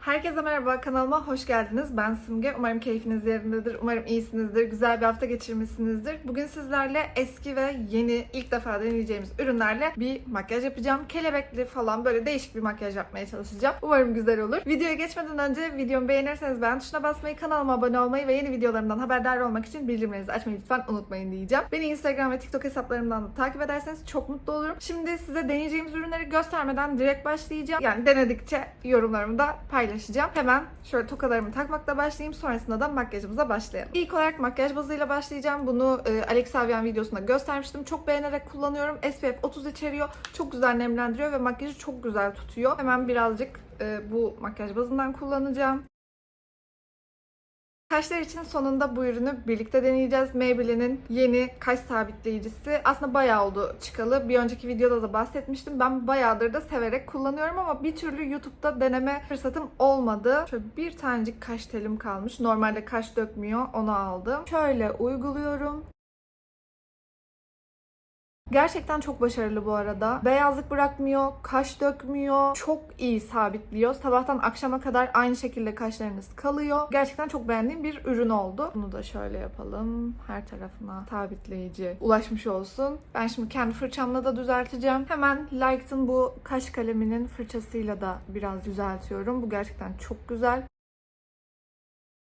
Herkese merhaba, kanalıma hoş geldiniz. Ben Simge. Umarım keyfiniz yerindedir. Umarım iyisinizdir. Güzel bir hafta geçirmişsinizdir. Bugün sizlerle eski ve yeni, ilk defa deneyeceğimiz ürünlerle bir makyaj yapacağım. Kelebekli falan böyle değişik bir makyaj yapmaya çalışacağım. Umarım güzel olur. Videoya geçmeden önce videomu beğenirseniz beğen tuşuna basmayı, kanalıma abone olmayı ve yeni videolarımdan haberdar olmak için bildirimlerinizi açmayı lütfen unutmayın diyeceğim. Beni Instagram ve TikTok hesaplarımdan da takip ederseniz çok mutlu olurum. Şimdi size deneyeceğimiz ürünleri göstermeden direkt başlayacağım. Yani denedikçe yorumlarımı da paylaşacağım. Hemen şöyle tokalarımı takmakla başlayayım. Sonrasında da makyajımıza başlayalım. İlk olarak makyaj bazıyla başlayacağım. Bunu e, Alex Avian videosunda göstermiştim. Çok beğenerek kullanıyorum. SPF 30 içeriyor. Çok güzel nemlendiriyor ve makyajı çok güzel tutuyor. Hemen birazcık e, bu makyaj bazından kullanacağım. Kaşlar için sonunda bu ürünü birlikte deneyeceğiz. Maybelline'in yeni kaş sabitleyicisi. Aslında bayağı oldu çıkalı. Bir önceki videoda da bahsetmiştim. Ben bayağıdır da severek kullanıyorum ama bir türlü YouTube'da deneme fırsatım olmadı. Şöyle bir tanecik kaş telim kalmış. Normalde kaş dökmüyor. Onu aldım. Şöyle uyguluyorum. Gerçekten çok başarılı bu arada. Beyazlık bırakmıyor, kaş dökmüyor. Çok iyi sabitliyor. Sabahtan akşama kadar aynı şekilde kaşlarınız kalıyor. Gerçekten çok beğendiğim bir ürün oldu. Bunu da şöyle yapalım. Her tarafına sabitleyici ulaşmış olsun. Ben şimdi kendi fırçamla da düzelteceğim. Hemen Like'ın bu kaş kaleminin fırçasıyla da biraz düzeltiyorum. Bu gerçekten çok güzel.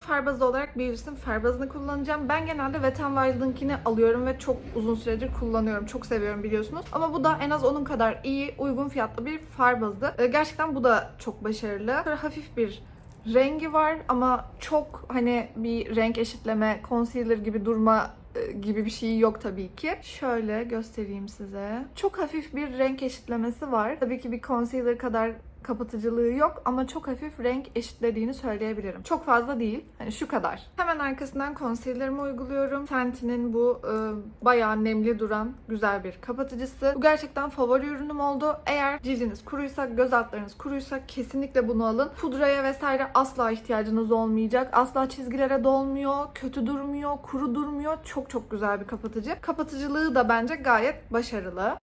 Far bazı olarak Beauty's'in far bazını kullanacağım. Ben genelde Wet n Wild'ınkini alıyorum ve çok uzun süredir kullanıyorum. Çok seviyorum biliyorsunuz. Ama bu da en az onun kadar iyi, uygun fiyatlı bir far bazı. Ee, Gerçekten bu da çok başarılı. Böyle hafif bir rengi var ama çok hani bir renk eşitleme, concealer gibi durma e, gibi bir şey yok tabii ki. Şöyle göstereyim size. Çok hafif bir renk eşitlemesi var. Tabii ki bir concealer kadar kapatıcılığı yok ama çok hafif renk eşitlediğini söyleyebilirim. Çok fazla değil. Hani şu kadar. Hemen arkasından concealer'ımı uyguluyorum. Fenty'nin bu e, bayağı nemli duran güzel bir kapatıcısı. Bu gerçekten favori ürünüm oldu. Eğer cildiniz kuruysa, göz altlarınız kuruysa kesinlikle bunu alın. Pudraya vesaire asla ihtiyacınız olmayacak. Asla çizgilere dolmuyor, kötü durmuyor, kuru durmuyor. Çok çok güzel bir kapatıcı. Kapatıcılığı da bence gayet başarılı.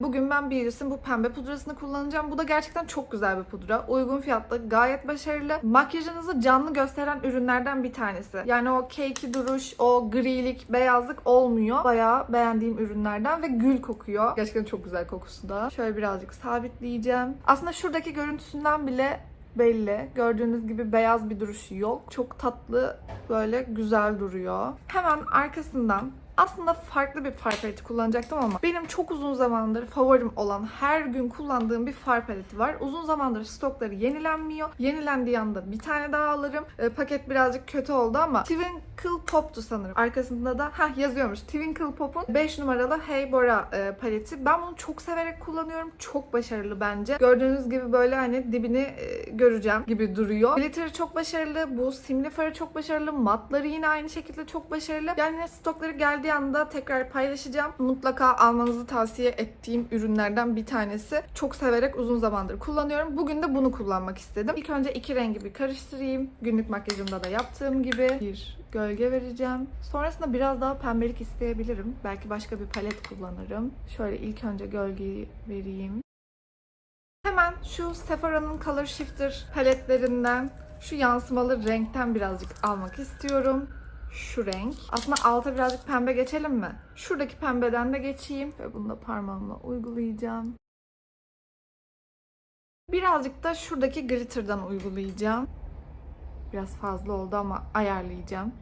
Bugün ben Beauty's'in bu pembe pudrasını kullanacağım. Bu da gerçekten çok güzel bir pudra. Uygun fiyatlı, gayet başarılı. Makyajınızı canlı gösteren ürünlerden bir tanesi. Yani o cakey duruş, o grilik, beyazlık olmuyor. Bayağı beğendiğim ürünlerden ve gül kokuyor. Gerçekten çok güzel kokusu da. Şöyle birazcık sabitleyeceğim. Aslında şuradaki görüntüsünden bile belli. Gördüğünüz gibi beyaz bir duruşu yok. Çok tatlı, böyle güzel duruyor. Hemen arkasından aslında farklı bir far paleti kullanacaktım ama benim çok uzun zamandır favorim olan her gün kullandığım bir far paleti var. Uzun zamandır stokları yenilenmiyor. Yenilendiği anda bir tane daha alırım. E, paket birazcık kötü oldu ama Twinkle Pop'tu sanırım. Arkasında da ha yazıyormuş. Twinkle Pop'un 5 numaralı Hey Bora e, paleti. Ben bunu çok severek kullanıyorum. Çok başarılı bence. Gördüğünüz gibi böyle hani dibini e, göreceğim gibi duruyor. Glitter'ı çok başarılı. Bu simli farı çok başarılı. Matları yine aynı şekilde çok başarılı. Yani stokları geldiği anda tekrar paylaşacağım. Mutlaka almanızı tavsiye ettiğim ürünlerden bir tanesi. Çok severek uzun zamandır kullanıyorum. Bugün de bunu kullanmak istedim. İlk önce iki rengi bir karıştırayım. Günlük makyajımda da yaptığım gibi bir gölge vereceğim. Sonrasında biraz daha pembelik isteyebilirim. Belki başka bir palet kullanırım. Şöyle ilk önce gölgeyi vereyim. Hemen şu Sephora'nın Color Shifter paletlerinden şu yansımalı renkten birazcık almak istiyorum. Şu renk. Aslında alta birazcık pembe geçelim mi? Şuradaki pembeden de geçeyim. Ve bunu da parmağımla uygulayacağım. Birazcık da şuradaki glitter'dan uygulayacağım. Biraz fazla oldu ama ayarlayacağım.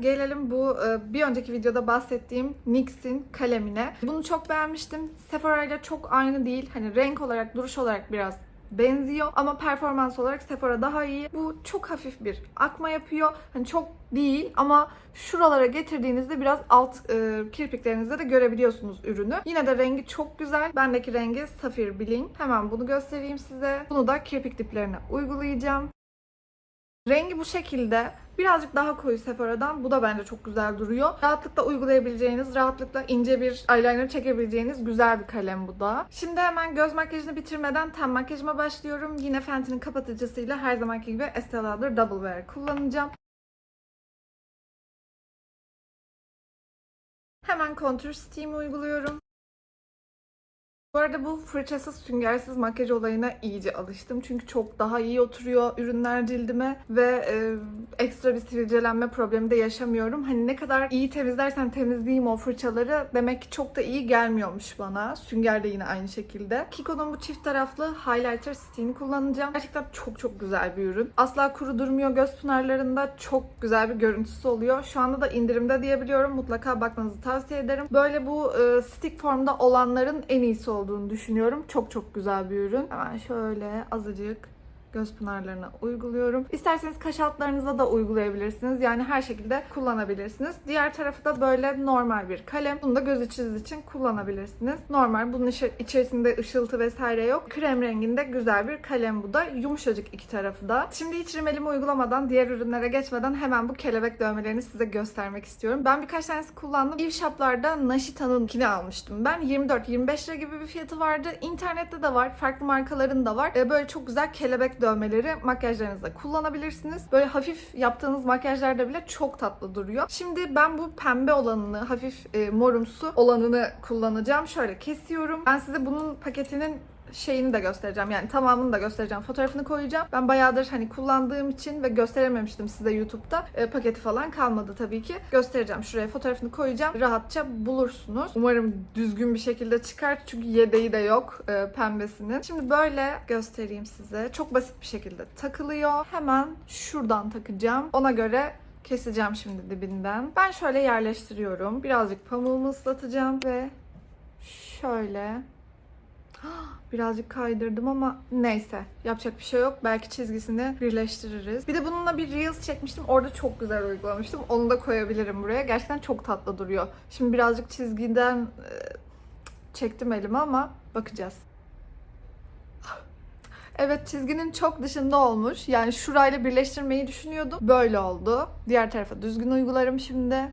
Gelelim bu e, bir önceki videoda bahsettiğim NYX'in kalemine. Bunu çok beğenmiştim. Sephora ile çok aynı değil. Hani renk olarak, duruş olarak biraz benziyor ama performans olarak Sephora daha iyi. Bu çok hafif bir akma yapıyor. Hani çok değil ama şuralara getirdiğinizde biraz alt e, kirpiklerinizde de görebiliyorsunuz ürünü. Yine de rengi çok güzel. Bendeki rengi Safir Bling. Hemen bunu göstereyim size. Bunu da kirpik diplerine uygulayacağım. Rengi bu şekilde. Birazcık daha koyu Sephora'dan. Bu da bence çok güzel duruyor. Rahatlıkla uygulayabileceğiniz, rahatlıkla ince bir eyeliner çekebileceğiniz güzel bir kalem bu da. Şimdi hemen göz makyajını bitirmeden ten makyajıma başlıyorum. Yine Fenty'nin kapatıcısıyla her zamanki gibi Estee Lauder Double Wear kullanacağım. Hemen Contour Steam uyguluyorum. Bu arada bu fırçasız süngersiz makyaj olayına iyice alıştım. Çünkü çok daha iyi oturuyor ürünler cildime ve e, ekstra bir sivilcelenme problemi de yaşamıyorum. Hani ne kadar iyi temizlersen temizleyeyim o fırçaları demek ki çok da iyi gelmiyormuş bana. Sünger de yine aynı şekilde. Kiko'nun bu çift taraflı highlighter stick'ini kullanacağım. Gerçekten çok çok güzel bir ürün. Asla kuru durmuyor göz pınarlarında. Çok güzel bir görüntüsü oluyor. Şu anda da indirimde diyebiliyorum. Mutlaka bakmanızı tavsiye ederim. Böyle bu e, stick formda olanların en iyisi olduğunu düşünüyorum. Çok çok güzel bir ürün. Hemen şöyle azıcık göz pınarlarına uyguluyorum. İsterseniz kaş altlarınıza da uygulayabilirsiniz. Yani her şekilde kullanabilirsiniz. Diğer tarafı da böyle normal bir kalem. Bunu da göz içiniz için kullanabilirsiniz. Normal. Bunun içerisinde ışıltı vesaire yok. Krem renginde güzel bir kalem bu da. Yumuşacık iki tarafı da. Şimdi hiç rimelimi uygulamadan diğer ürünlere geçmeden hemen bu kelebek dövmelerini size göstermek istiyorum. Ben birkaç tanesi kullandım. Eve Shop'larda Nashita'nınkini almıştım. Ben 24-25 lira gibi bir fiyatı vardı. İnternette de var. Farklı markaların da var. Ee, Böyle çok güzel kelebek dövmeleri makyajlarınızda kullanabilirsiniz. Böyle hafif yaptığınız makyajlarda bile çok tatlı duruyor. Şimdi ben bu pembe olanını, hafif e, morumsu olanını kullanacağım. Şöyle kesiyorum. Ben size bunun paketinin şeyini de göstereceğim. Yani tamamını da göstereceğim. Fotoğrafını koyacağım. Ben bayağıdır hani kullandığım için ve gösterememiştim size YouTube'da. E, paketi falan kalmadı tabii ki. Göstereceğim. Şuraya fotoğrafını koyacağım. Rahatça bulursunuz. Umarım düzgün bir şekilde çıkar. Çünkü yedeği de yok e, pembesinin. Şimdi böyle göstereyim size. Çok basit bir şekilde takılıyor. Hemen şuradan takacağım. Ona göre keseceğim şimdi dibinden. Ben şöyle yerleştiriyorum. Birazcık pamuğumu ıslatacağım ve şöyle Birazcık kaydırdım ama neyse. Yapacak bir şey yok. Belki çizgisini birleştiririz. Bir de bununla bir Reels çekmiştim. Orada çok güzel uygulamıştım. Onu da koyabilirim buraya. Gerçekten çok tatlı duruyor. Şimdi birazcık çizgiden e, çektim elime ama bakacağız. Evet çizginin çok dışında olmuş. Yani şurayla birleştirmeyi düşünüyordum. Böyle oldu. Diğer tarafa düzgün uygularım şimdi.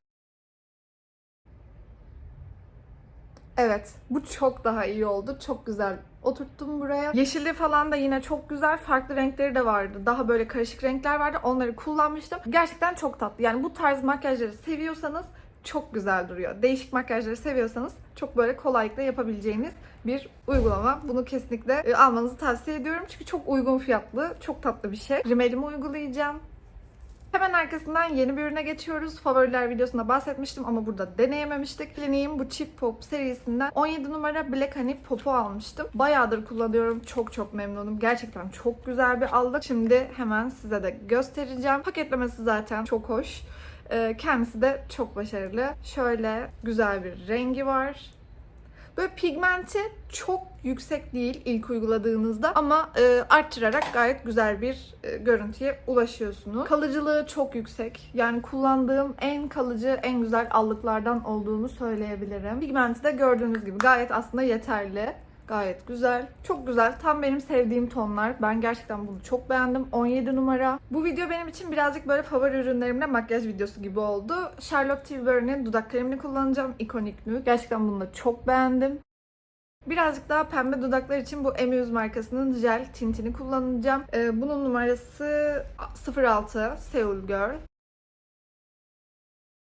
Evet, bu çok daha iyi oldu. Çok güzel oturttum buraya. Yeşili falan da yine çok güzel. Farklı renkleri de vardı. Daha böyle karışık renkler vardı. Onları kullanmıştım. Gerçekten çok tatlı. Yani bu tarz makyajları seviyorsanız çok güzel duruyor. Değişik makyajları seviyorsanız çok böyle kolaylıkla yapabileceğiniz bir uygulama. Bunu kesinlikle e, almanızı tavsiye ediyorum. Çünkü çok uygun fiyatlı, çok tatlı bir şey. Rimelimi uygulayacağım. Hemen arkasından yeni bir ürüne geçiyoruz. Favoriler videosunda bahsetmiştim ama burada deneyememiştik. Clinique'in bu Chip Pop serisinden 17 numara Black Honey Pop'u almıştım. Bayağıdır kullanıyorum. Çok çok memnunum. Gerçekten çok güzel bir aldık. Şimdi hemen size de göstereceğim. Paketlemesi zaten çok hoş. Ee, Kendisi de çok başarılı. Şöyle güzel bir rengi var. Böyle pigmenti çok yüksek değil ilk uyguladığınızda ama e, arttırarak gayet güzel bir e, görüntüye ulaşıyorsunuz. Kalıcılığı çok yüksek. Yani kullandığım en kalıcı, en güzel allıklardan olduğunu söyleyebilirim. Pigmenti de gördüğünüz gibi gayet aslında yeterli. Gayet güzel. Çok güzel. Tam benim sevdiğim tonlar. Ben gerçekten bunu çok beğendim. 17 numara. Bu video benim için birazcık böyle favori ürünlerimle makyaj videosu gibi oldu. Charlotte Tilbury'nin dudak kremini kullanacağım. Iconic Nude. Gerçekten bunu da çok beğendim. Birazcık daha pembe dudaklar için bu Emuse markasının jel tintini kullanacağım. Ee, bunun numarası 06 Seoul Girl.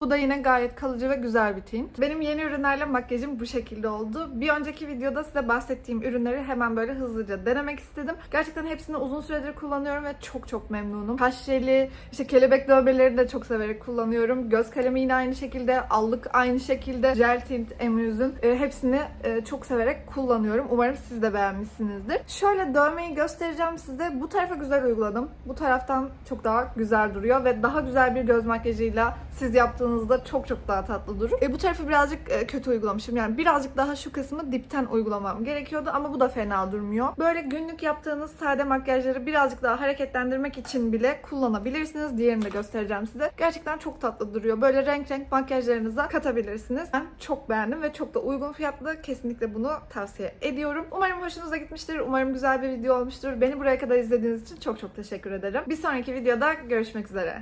Bu da yine gayet kalıcı ve güzel bir tint. Benim yeni ürünlerle makyajım bu şekilde oldu. Bir önceki videoda size bahsettiğim ürünleri hemen böyle hızlıca denemek istedim. Gerçekten hepsini uzun süredir kullanıyorum ve çok çok memnunum. Kaş jeli, işte kelebek dövmeleri de çok severek kullanıyorum. Göz kalemi yine aynı şekilde, allık aynı şekilde, jel tint Emuse'ün e, hepsini e, çok severek kullanıyorum. Umarım siz de beğenmişsinizdir. Şöyle dövmeyi göstereceğim size. Bu tarafa güzel uyguladım. Bu taraftan çok daha güzel duruyor ve daha güzel bir göz makyajıyla siz yaptığınızda çok çok daha tatlı durur. E, bu tarafı birazcık e, kötü uygulamışım. Yani birazcık daha şu kısmı dipten uygulamam gerekiyordu ama bu da fena durmuyor. Böyle günlük yaptığınız sade makyajları birazcık daha hareketlendirmek için bile kullanabilirsiniz. Diğerini de göstereceğim size. Gerçekten çok tatlı duruyor. Böyle renk renk makyajlarınıza katabilirsiniz. Ben çok beğendim ve çok da uygun fiyatlı. Kesinlikle bunu tavsiye ediyorum. Umarım hoşunuza gitmiştir. Umarım güzel bir video olmuştur. Beni buraya kadar izlediğiniz için çok çok teşekkür ederim. Bir sonraki videoda görüşmek üzere.